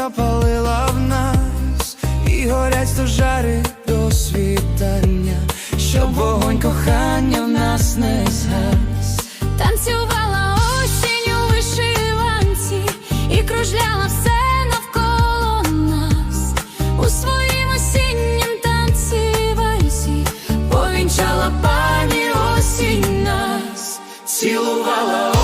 запалила в нас, і горять стожари до світання, щоб вогонь кохання в нас не згас. Танцювала осінь у вишиванці і кружляла все навколо нас у своїм осіннім танці вальсі Повінчала пані осінь нас, цілувала